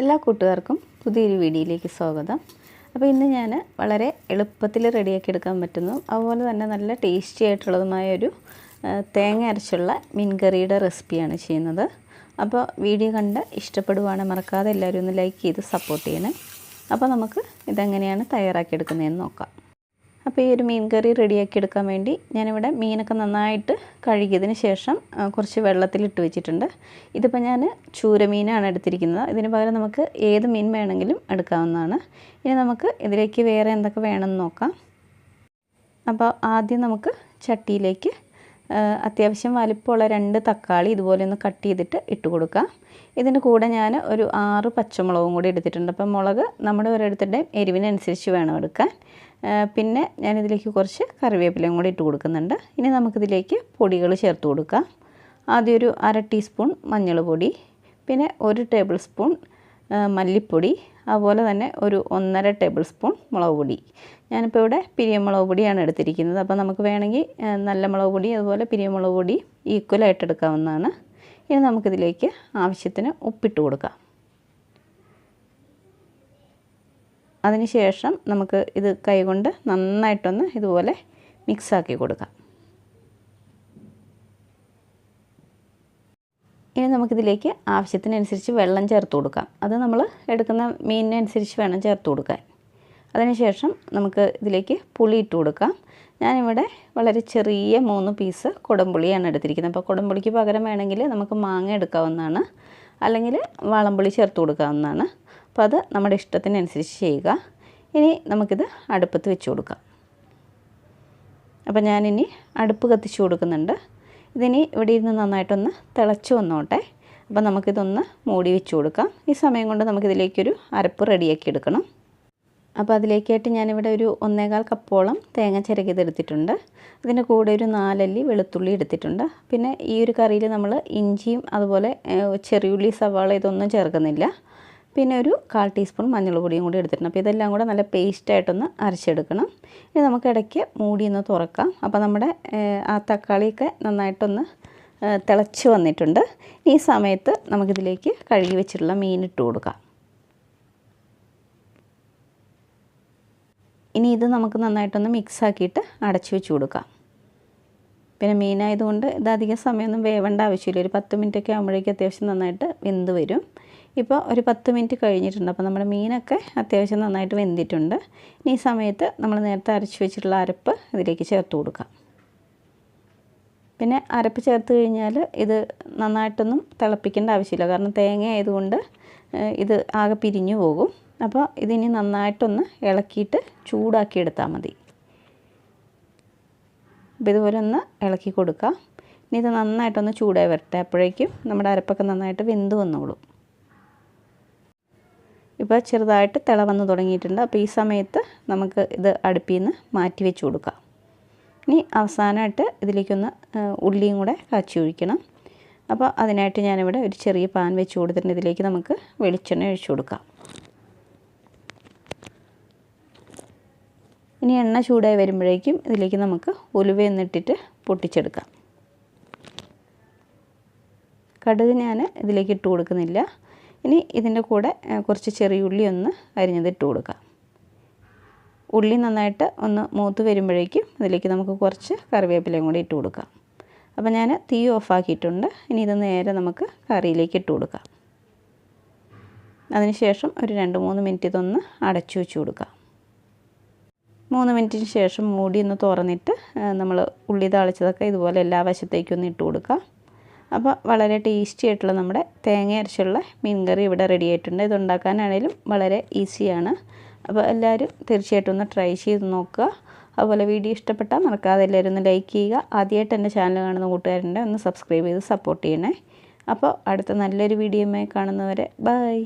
എല്ലാ കൂട്ടുകാർക്കും പുതിയൊരു വീഡിയോയിലേക്ക് സ്വാഗതം. അപ്പോൾ ഇന്ന് ഞാൻ വളരെ എളുപ്പത്തിൽ റെഡിയാക്കി എടുക്കാൻ പറ്റുന്നതും അതുപോലെ തന്നെ നല്ല ടേസ്റ്റി ആയിട്ടുള്ളതുമായ ഒരു തേങ്ങ അരച്ചുള്ള മീൻകറിയുടെ റെസിപ്പിയാണ് ചെയ്യുന്നത്. അപ്പോൾ വീഡിയോ കണ്ട് ഇഷ്ടപ്പെടുവാണെങ്കിൽ മറക്കാതെ എല്ലാവരും ഒന്ന് ലൈക്ക് ചെയ്ത് സപ്പോർട്ട് ചെയ്യണേ. അപ്പോൾ നമുക്ക് ഇതെങ്ങനെയാണ് തയ്യാറാക്കിയെടുക്കുന്നതെന്ന് നോക്കാം. അപ്പോൾ ഈ ഒരു മീൻ കറി റെഡിയാക്കി എടുക്കാൻ വേണ്ടി ഞാനിവിടെ മീനൊക്കെ നന്നായിട്ട് കഴുകിയതിന് ശേഷം കുറച്ച് വെള്ളത്തിലിട്ട് വെച്ചിട്ടുണ്ട്. ഇതിപ്പോൾ ഞാൻ ചൂരമീനാണ് എടുത്തിരിക്കുന്നത്. ഇതിന് പകരം നമുക്ക് ഏത് മീൻ വേണമെങ്കിലും എടുക്കാവുന്നതാണ്. ഇനി നമുക്ക് ഇതിലേക്ക് വേറെ എന്തൊക്കെ വേണമെന്ന് നോക്കാം. അപ്പോൾ ആദ്യം നമുക്ക് ചട്ടിയിലേക്ക് അത്യാവശ്യം വലിപ്പമുള്ള രണ്ട് തക്കാളി ഇതുപോലെ ഒന്ന് കട്ട് ചെയ്തിട്ട് ഇട്ട് കൊടുക്കാം. ഇതിന്റെ കൂടെ ഞാൻ ഒരു ആറ് പച്ചമുളകും കൂടി എടുത്തിട്ടുണ്ട്. അപ്പം മുളക് നമ്മുടെ ഓരോരുത്തരുടെയും എരിവിനനുസരിച്ച് വേണം എടുക്കാൻ. പിന്നെ ഞാനിതിലേക്ക് കുറച്ച് കറിവേപ്പിലയും കൂടി ഇട്ട് കൊടുക്കുന്നുണ്ട്. ഇനി നമുക്കിതിലേക്ക് പൊടികൾ ചേർത്ത് കൊടുക്കാം. ആദ്യം ഒരു അര ടീസ്പൂൺ മഞ്ഞൾ പൊടി പിന്നെ ഒരു ടേബിൾ സ്പൂൺ മല്ലിപ്പൊടി അതുപോലെ തന്നെ ഒരു ഒന്നര ടേബിൾ സ്പൂൺ മുളക് പൊടി. ഞാനിപ്പോൾ ഇവിടെ പിരിയമുളക് പൊടിയാണ് എടുത്തിരിക്കുന്നത്. അപ്പോൾ നമുക്ക് വേണമെങ്കിൽ നല്ല മുളക് പൊടി അതുപോലെ പിരിയമുളക് പൊടി ഈക്വലായിട്ട് എടുക്കാവുന്നതാണ്. ഇനി നമുക്കിതിലേക്ക് ആവശ്യത്തിന് ഉപ്പിട്ട് കൊടുക്കാം. അതിനുശേഷം നമുക്ക് ഇത് കൈകൊണ്ട് നന്നായിട്ടൊന്ന് ഇതുപോലെ മിക്സാക്കി കൊടുക്കാം. ഇനി നമുക്കിതിലേക്ക് ആവശ്യത്തിനനുസരിച്ച് വെള്ളം ചേർത്ത് കൊടുക്കാം. അത് നമ്മൾ എടുക്കുന്ന മീനിനനുസരിച്ച് വേണം ചേർത്ത് കൊടുക്കാൻ. അതിനുശേഷം നമുക്ക് ഇതിലേക്ക് പുളി ഇട്ട് കൊടുക്കാം. ഞാനിവിടെ വളരെ ചെറിയ മൂന്ന് പീസ് കുടംപുളിയാണ് എടുത്തിരിക്കുന്നത്. അപ്പോൾ കുടംപുളിക്ക് പകരം വേണമെങ്കിൽ നമുക്ക് മാങ്ങ എടുക്കാവുന്നതാണ്. അല്ലെങ്കിൽ വാളംപുളി ചേർത്ത് കൊടുക്കാവുന്നതാണ്. അപ്പോൾ അത് നമ്മുടെ ഇഷ്ടത്തിനനുസരിച്ച് ചെയ്യുക. ഇനി നമുക്കിത് അടുപ്പത്ത് വെച്ച് കൊടുക്കാം. അപ്പോൾ ഞാനിനി അടുപ്പ് കത്തിച്ച് കൊടുക്കുന്നുണ്ട്. ഇതിനി ഇവിടെ ഇരുന്ന് നന്നായിട്ടൊന്ന് തിളച്ച് വന്നോട്ടെ. അപ്പോൾ നമുക്കിതൊന്ന് മൂടി വെച്ച് കൊടുക്കാം. ഈ സമയം കൊണ്ട് നമുക്കിതിലേക്കൊരു അരപ്പ് റെഡിയാക്കി എടുക്കണം. അപ്പോൾ അതിലേക്കായിട്ട് ഞാനിവിടെ ഒരു ഒന്നേകാൽ കപ്പോളം തേങ്ങ ചിരകിയതെടുത്തിട്ടുണ്ട്. അതിന്റെ കൂടെ ഒരു നാലല്ലി വെളുത്തുള്ളി എടുത്തിട്ടുണ്ട്. പിന്നെ ഈ ഒരു കറിയിൽ നമ്മൾ ഇഞ്ചിയും അതുപോലെ ചെറിയുള്ളി സവാള ഇതൊന്നും ചേർക്കുന്നില്ല. പിന്നെ ഒരു കാൽ ടീസ്പൂൺ മഞ്ഞൾ പൊടിയും കൂടി എടുത്തിട്ടുണ്ട്. അപ്പോൾ ഇതെല്ലാം കൂടെ നല്ല പേസ്റ്റായിട്ടൊന്ന് അരച്ചെടുക്കണം. ഇനി നമുക്ക് ഇടയ്ക്ക് മൂടി ഒന്ന് തുറക്കാം. അപ്പോൾ നമ്മുടെ ആ തക്കാളിയൊക്കെ നന്നായിട്ടൊന്ന് തിളച്ച് വന്നിട്ടുണ്ട്. ഈ സമയത്ത് നമുക്കിതിലേക്ക് കഴുകി വെച്ചിട്ടുള്ള മീൻ ഇട്ട് കൊടുക്കാം. ഇനി ഇത് നമുക്ക് നന്നായിട്ടൊന്ന് മിക്സ് ആക്കിയിട്ട് അടച്ചു വെച്ച് കൊടുക്കാം. പിന്നെ മീനായതുകൊണ്ട് ഇത് അധികം സമയമൊന്നും വേവേണ്ട ആവശ്യമില്ല. ഒരു പത്ത് മിനിറ്റൊക്കെ ആകുമ്പോഴേക്കും അത്യാവശ്യം നന്നായിട്ട് വെന്ത് വരും. ഇപ്പോൾ ഒരു പത്ത് മിനിറ്റ് കഴിഞ്ഞിട്ടുണ്ട്. അപ്പോൾ നമ്മുടെ മീനൊക്കെ അത്യാവശ്യം നന്നായിട്ട് വെന്തിട്ടുണ്ട്. ഇനി ഈ സമയത്ത് നമ്മൾ നേരത്തെ അരച്ച് വെച്ചിട്ടുള്ള അരപ്പ് ഇതിലേക്ക് ചേർത്ത് കൊടുക്കാം. പിന്നെ അരപ്പ് ചേർത്ത് കഴിഞ്ഞാൽ ഇത് നന്നായിട്ടൊന്നും തിളപ്പിക്കേണ്ട ആവശ്യമില്ല. കാരണം തേങ്ങ ആയതുകൊണ്ട് ഇത് ആകെ പിരിഞ്ഞു പോകും. അപ്പോൾ ഇതിനി നന്നായിട്ടൊന്ന് ഇളക്കിയിട്ട് ചൂടാക്കി എടുത്താൽ മതി. അപ്പോൾ ഇതുപോലെ ഒന്ന് ഇളക്കി കൊടുക്കുക ഇനി ഇത് നന്നായിട്ടൊന്ന് ചൂടായി വരട്ടെ. അപ്പോഴേക്കും നമ്മുടെ അരപ്പൊക്കെ നന്നായിട്ട് വെന്ത് വന്നോളും. ഇപ്പോൾ ചെറുതായിട്ട് തിള വന്ന് തുടങ്ങിയിട്ടുണ്ട്. അപ്പോൾ ഈ സമയത്ത് നമുക്ക് ഇത് അടുപ്പിൽ നിന്ന് മാറ്റി വെച്ച് കൊടുക്കാം. ഇനി അവസാനമായിട്ട് ഇതിലേക്കൊന്ന് ഉള്ളിയും കൂടെ കാച്ചി ഒഴിക്കണം. അപ്പോൾ അതിനായിട്ട് ഞാനിവിടെ ഒരു ചെറിയ പാൻ വെച്ച് കൊടുത്തിട്ടുണ്ട്. ഇതിലേക്ക് നമുക്ക് വെളിച്ചെണ്ണ ഒഴിച്ചു കൊടുക്കാം. ഇനി എണ്ണ ചൂടായി വരുമ്പോഴേക്കും ഇതിലേക്ക് നമുക്ക് ഉലുവയൊന്നിട്ടിട്ട് പൊട്ടിച്ചെടുക്കാം. കടുക് ഞാൻ ഇതിലേക്ക് ഇട്ട് കൊടുക്കുന്നില്ല. ഇനി ഇതിന്റെ കൂടെ കുറച്ച് ചെറിയ ഉള്ളി ഒന്ന് അരിഞ്ഞത് ഇട്ട് കൊടുക്കാം. ഉള്ളി നന്നായിട്ട് ഒന്ന് മൂത്ത് വരുമ്പോഴേക്കും ഇതിലേക്ക് നമുക്ക് കുറച്ച് കറിവേപ്പിലയും കൂടി ഇട്ട് കൊടുക്കാം. അപ്പോൾ ഞാൻ തീ ഓഫാക്കിയിട്ടുണ്ട് ഇനി ഇത് നേരെ നമുക്ക് കറിയിലേക്ക് ഇട്ട് കൊടുക്കാം. അതിനുശേഷം ഒരു രണ്ട് മൂന്ന് മിനിറ്റ് ഇതൊന്ന് അടച്ചു വെച്ച് കൊടുക്കാം. മൂന്ന് മിനിറ്റിന് ശേഷം മൂടി ഒന്ന് തുറന്നിട്ട് നമ്മൾ ഉള്ളി താളിച്ചതൊക്കെ ഇതുപോലെ എല്ലാ വശത്തേക്കും ഒന്ന് ഇട്ട് കൊടുക്കാം. അപ്പോൾ വളരെ ടേസ്റ്റി ആയിട്ടുള്ള നമ്മുടെ തേങ്ങ അരച്ചുള്ള മീൻ കറി ഇവിടെ റെഡി ആയിട്ടുണ്ട്. ഇത് ഉണ്ടാക്കാനാണേലും വളരെ ഈസിയാണ് അപ്പോൾ എല്ലാവരും തീർച്ചയായിട്ടും ഒന്ന് ട്രൈ ചെയ്ത് നോക്കുക. അതുപോലെ വീഡിയോ ഇഷ്ടപ്പെട്ടാൽ മറക്കാതെ എല്ലാവരും ഒന്ന് ലൈക്ക് ചെയ്യുക. ആദ്യമായിട്ട് എന്റെ ചാനൽ കാണുന്ന കൂട്ടുകാരുണ്ട് ഒന്ന് സബ്സ്ക്രൈബ് ചെയ്ത് സപ്പോർട്ട് ചെയ്യണേ. അപ്പോൾ അടുത്ത നല്ലൊരു വീഡിയോയുമായി കാണുന്നവരെ ബൈ